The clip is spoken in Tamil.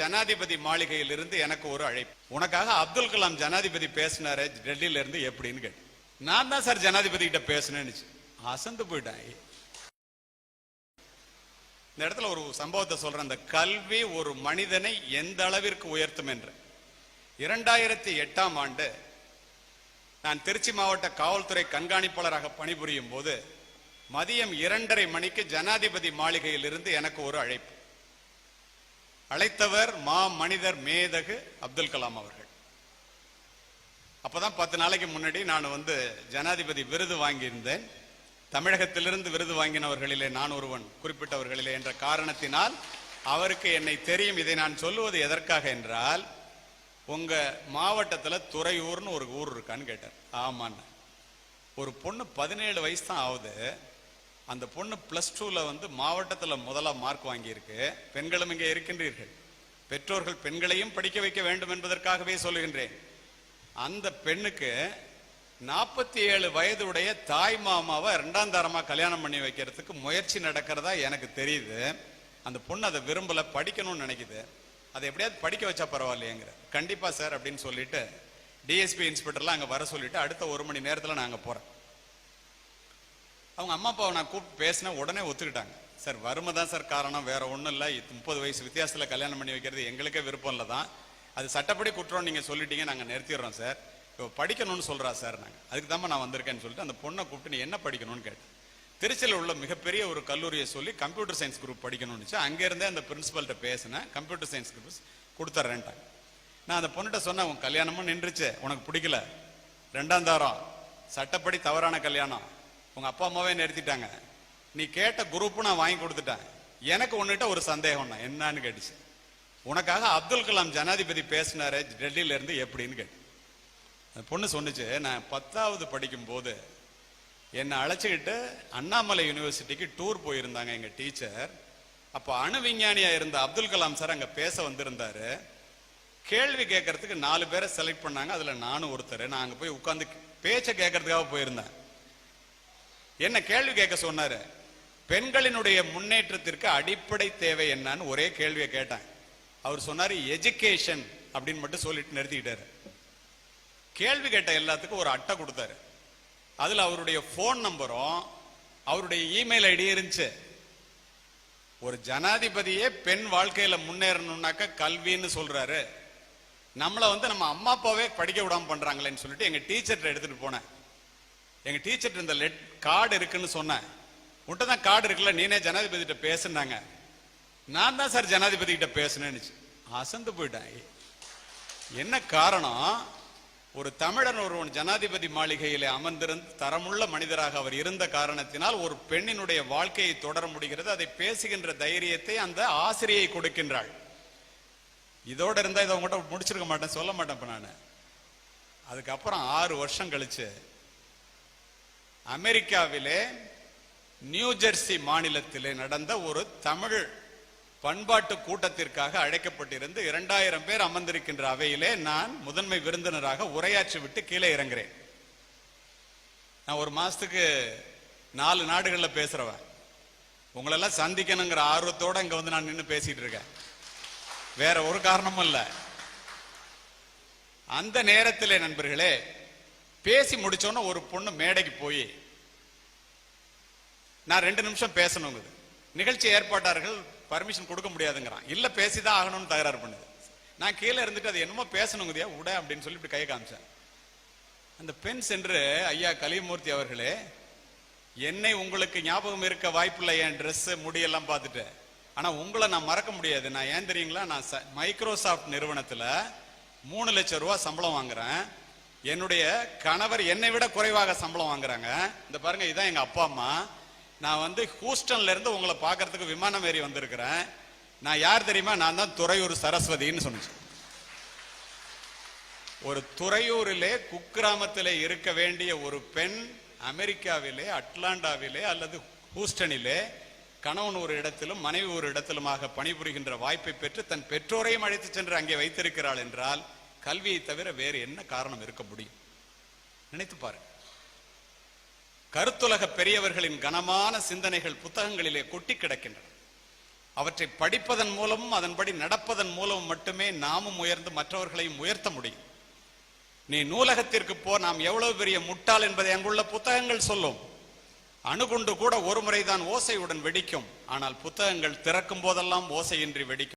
ஜனாதிபதி மாளிகையில் இருந்து எனக்கு ஒரு அழைப்பு. உனக்காக அப்துல் கலாம் ஜனாதிபதி பேசினாரு டெல்லியில இருந்து எப்படின்னு கேட்டு. நான் தான் சார் ஜனாதிபதி கிட்ட பேசினேன்னு அசந்து போயிட்டேன். இந்த இடத்துல ஒரு சம்பவத்தை சொல்றேன். அந்த கல்வி ஒரு மனிதனை எந்த அளவிற்கு உயர்த்தும் என்று. இரண்டாயிரத்தி எட்டாம் ஆண்டு நான் திருச்சி மாவட்ட காவல்துறை கண்காணிப்பாளராக பணிபுரியும் போது மதியம் இரண்டரை மணிக்கு ஜனாதிபதி மாளிகையில் இருந்து எனக்கு ஒரு அழைப்பு. அழைத்தவர் மா மனிதர் மேதகு அப்துல் கலாம் அவர்கள். அப்போதான் பத்து நாளைக்கு முன்னாடி நான் வந்து ஜனாதிபதி விருது வாங்கியிருந்தேன். தமிழகத்திலிருந்து விருது வாங்கினவர்களிலே நான் ஒருவன் குறிப்பிட்டவர்களிலே என்ற காரணத்தினால் அவருக்கு என்னை தெரியும். இதை நான் சொல்லுவது எதற்காக என்றால் உங்க மாவட்டத்தில் துறையூர்னு ஒரு ஊர் இருக்கான்னு கேட்டார். ஆமான்னு ஒரு பொண்ணு பதினேழு வயசு தான் ஆகுது. அந்த பொண்ணு பிளஸ் டூல வந்து மாவட்டத்தில் முதலா மார்க் வாங்கியிருக்கு. பெண்களும் இங்கே இருக்கின்றீர்கள். பெற்றோர்கள் பெண்களையும் படிக்க வைக்க வேண்டும் என்பதற்காகவே சொல்லுகின்றேன். அந்த பெண்ணுக்கு நாற்பத்தி ஏழு வயதுடைய தாய் மாமாவை ரெண்டாம் தரமாக கல்யாணம் பண்ணி வைக்கிறதுக்கு முயற்சி நடக்கிறதா எனக்கு தெரியுது. அந்த பொண்ணு அதை விரும்பல படிக்கணும்னு நினைக்குது. அதை எப்படியாவது படிக்க வச்சா பரவாயில்லையேங்கிற. கண்டிப்பா சார் அப்படின்னு சொல்லிட்டு டிஎஸ்பி இன்ஸ்பெக்டர்லாம் அங்கே வர சொல்லிட்டு அடுத்த ஒரு மணி நேரத்தில் நான் அங்கே போறேன் அவங்க அம்மா அப்பாவை நான் கூப்பிட்டு பேசினேன் உடனே ஒத்துக்கிட்டாங்க. சார் வறுமை தான் சார் காரணம் வேற ஒன்றும் இல்லை. முப்பது வயசு வித்தியாசத்தில் கல்யாணம் பண்ணி வைக்கிறது எங்களுக்கே விருப்பம் இல்லை தான். அது சட்டப்படி குற்றம் நீங்கள் சொல்லிட்டீங்க நாங்கள் நிறுத்திடுறோம் சார். இப்போ படிக்கணும்னு சொல்கிறா சார் நாங்கள் அதுக்கு தான் நான் வந்திருக்கேன்னு சொல்லிட்டு அந்த பொண்ணை கூப்பிட்டு நீ என்ன படிக்கணும்னு? கேட்டேன். திருச்சியில் உள்ள மிகப்பெரிய ஒரு கல்லூரியை சொல்லி கம்ப்யூட்டர் சயின்ஸ் குரூப் படிக்கணும்னுச்சு. அங்கேருந்தே அந்த பிரின்சிபல்கிட்ட பேசினேன். கம்ப்யூட்டர் சயின்ஸ் குரூப் கொடுத்துட்றேன்ட்டாங்க நான் அந்த பொண்ணுகிட்ட சொன்னேன் உன் கல்யாணமும் நின்றுச்சு. உனக்கு பிடிக்கல. ரெண்டாம் தாரம். சட்டப்படி தவறான கல்யாணம். உங்க அப்பா அம்மாவே நிறுத்திட்டாங்க. நீ கேட்ட குரூப்பு நான் வாங்கி கொடுத்துட்டேன். எனக்கு ஒன்றுட்ட ஒரு சந்தேகம் தான் என்னன்னு கேட்டுச்சு. உனக்காக அப்துல் கலாம் ஜனாதிபதி பேசினாரு டெல்லியில இருந்து எப்படின்னு கேட்டு அந்த பொண்ணு சொன்னுச்சு நான் பத்தாவது படிக்கும் போது என்னை அழைச்சிக்கிட்டு அண்ணாமலை யூனிவர்சிட்டிக்கு டூர் போயிருந்தாங்க எங்க டீச்சர். அப்போ அணு விஞ்ஞானியா இருந்த அப்துல் கலாம் சார் அங்க பேச வந்திருந்தாரு. கேள்வி கேட்கறதுக்கு நாலு பேரை செலக்ட் பண்ணாங்க. அதுல நானும் ஒருத்தர். நான் அங்க போய் உட்காந்து பேச்சை கேட்கறதுக்காக போயிருந்தேன். என்ன கேள்வி கேட்க சொன்னாரு? பெண்களினுடைய முன்னேற்றத்திற்கு அடிப்படை தேவை என்னன்னு ஒரே கேள்வியை கேட்டேன். அவர் சொன்னாரு எஜுகேஷன் அப்படின்னு மட்டும் சொல்லிட்டு நிறுத்திக்கிட்டாரு. கேள்வி கேட்ட எல்லாத்துக்கும் ஒரு அட்டை கொடுத்தாரு. அதுல அவருடைய போன் நம்பரும் அவருடைய இமெயில் ஐடி இருந்துச்சு. ஒரு ஜனாதிபதியே பெண் வாழ்க்கையில முன்னேறணும்னாக்க கல்வின்னு சொல்றாரு. நம்மளை வந்து நம்ம அம்மா அப்பாவே படிக்க விடாம பண்றாங்களேன்னு சொல்லிட்டு எங்க டீச்சர்கிட்ட எடுத்துட்டு போனேன். எங்கள் டீச்சர் இந்த லெட் கார்டு இருக்குன்னு சொன்னேன். உன்ட்ட தான் கார்டு இருக்குல்ல நீனே ஜனாதிபதிகிட்ட பேசுனாங்க. நான் தான் சார் ஜனாதிபதி கிட்ட பேசுனேன்னு அசந்து போயிட்டேன். என்ன காரணம்? ஒரு தமிழன் ஒருவன் ஜனாதிபதி மாளிகையிலே அமர்ந்திருந்து தரமுள்ள மனிதராக அவர் இருந்த காரணத்தினால் ஒரு பெண்ணினுடைய வாழ்க்கையை தொடர முடிகிறது. அதை பேசுகின்ற தைரியத்தை அந்த ஆசிரியை கொடுக்கின்றாள். இதோட இருந்தா இதை உங்ககிட்ட முடிச்சிருக்க மாட்டேன் சொல்ல மாட்டேன் இப்போ நான். அதுக்கப்புறம் ஆறு வருஷம் கழிச்சு அமெரிக்காவிலே நியூ ஜெர்சி மாநிலத்திலே நடந்த ஒரு தமிழ் பண்பாட்டு கூட்டத்திற்காக அழைக்கப்பட்டிருந்து இரண்டாயிரம் பேர் அமர்ந்திருக்கின்ற அவையிலே நான் முதன்மை விருந்தினராக உரையாற்றி விட்டு கீழே இறங்குறேன். நான் ஒரு மாசத்துக்கு நாலு நாடுகளில் பேசுறவன் உங்களெல்லாம் சந்திக்கணுங்கிற ஆர்வத்தோட இங்க வந்து நான் நின்று பேசிட்டு இருக்கேன். வேற ஒரு காரணமும் இல்லை. அந்த நேரத்திலே நண்பர்களே பேசி முடிச்சோன்னா ஒரு பொண்ணு மேடைக்கு போய் நான் ரெண்டு நிமிஷம் பேசணுங்குது நிகழ்ச்சி ஏற்பாட்டார்கள் பர்மிஷன் கொடுக்க முடியாதுங்கிறான். இல்ல பேசிதான் ஆகணும்னு தகராறு பண்ணுது. நான் கீழே இருந்துட்டு அது என்னமோ பேசணுங்குதியா உட? அப்படின்னு சொல்லி இப்படி கையை காமிச்சேன். அந்த பெண் சென்று ஐயா கலிமூர்த்தி அவர்களே என்னை உங்களுக்கு ஞாபகம் இருக்க வாய்ப்பில்லை என் ட்ரெஸ்ஸு முடியெல்லாம் பார்த்துட்டு. ஆனா உங்களை நான் மறக்க முடியாது. நான் ஏன் தெரியுங்களா? நான் ச- மைக்ரோசாஃப்ட் நிறுவனத்துல மூணு லட்சம் ரூபா சம்பளம் வாங்குறேன். என்னுடைய கணவர் என்னை விட குறைவாக சம்பளம் வாங்குறாங்க. இந்த பாருங்க இதான் எங்க அப்பா அம்மா. நான் வந்து ஹூஸ்டன்ல இருந்து உங்களை பார்க்கறதுக்கு விமானம் ஏறி வந்திருக்கிறேன். நான் யார் தெரியுமா? நான் தான் துறையூர் சரஸ்வதின்னு சொன்னேன். ஒரு துறையூரிலே குக்கிராமத்திலே இருக்க வேண்டிய ஒரு பெண் அமெரிக்காவிலே அட்லாண்டாவிலே அல்லது ஹூஸ்டனிலே கணவன் ஒரு இடத்திலும் மனைவி ஒரு இடத்திலுமாக பணிபுரிகின்ற வாய்ப்பை பெற்று தன் பெற்றோரையும் அழைத்து சென்று அங்கே வைத்திருக்கிறாள் என்றால் கல்வியை தவிர வேறு என்ன காரணம் இருக்க முடியும்? நினைத்து பாருங்க. கருத்துலக பெரியவர்களின் கனமான சிந்தனைகள் புத்தகங்களிலே கொட்டி கிடக்கின்றன. அவற்றை படிப்பதன் மூலமும் அதன்படி நடப்பதன் மூலமும் மட்டுமே நாமும் உயர்ந்து மற்றவர்களையும் உயர்த்த முடியும். நீ நூலகத்திற்கு போ நாம் எவ்வளவு பெரிய முட்டாள் என்பதை அங்குள்ள புத்தகங்கள் சொல்லும். அணுகுண்டு கூட ஒரு முறைதான் ஓசையுடன் வெடிக்கும். ஆனால் புத்தகங்கள் திறக்கும் போதெல்லாம் ஓசையின்றி வெடிக்கும்.